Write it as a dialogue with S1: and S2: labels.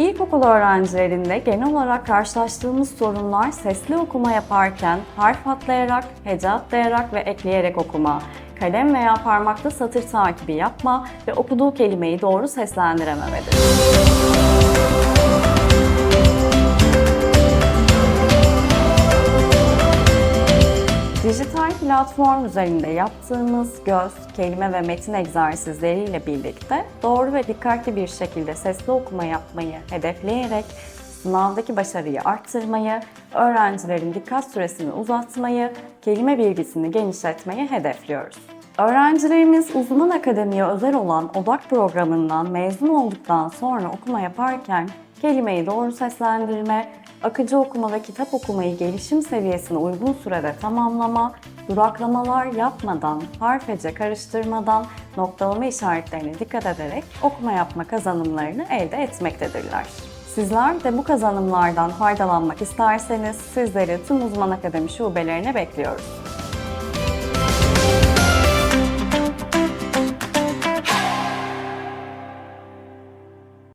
S1: İlkokul öğrencilerinde genel olarak karşılaştığımız sorunlar sesli okuma yaparken harf atlayarak, hece atlayarak ve ekleyerek okuma, kalem veya parmakla satır takibi yapma ve okuduğu kelimeyi doğru seslendirememedir. Dijital platform üzerinde yaptığımız göz, kelime ve metin egzersizleriyle birlikte doğru ve dikkatli bir şekilde sesli okuma yapmayı hedefleyerek sınavdaki başarıyı arttırmayı, öğrencilerin dikkat süresini uzatmayı, kelime bilgisini genişletmeyi hedefliyoruz. Öğrencilerimiz uzman akademiye özel olan odak programından mezun olduktan sonra okuma yaparken kelimeyi doğru seslendirme, akıcı okuma ve kitap okumayı gelişim seviyesine uygun sürede tamamlama, duraklamalar yapmadan, harfece karıştırmadan, noktalama işaretlerine dikkat ederek okuma yapma kazanımlarını elde etmektedirler. Sizler de bu kazanımlardan faydalanmak isterseniz sizleri tüm uzman akademi şubelerine bekliyoruz.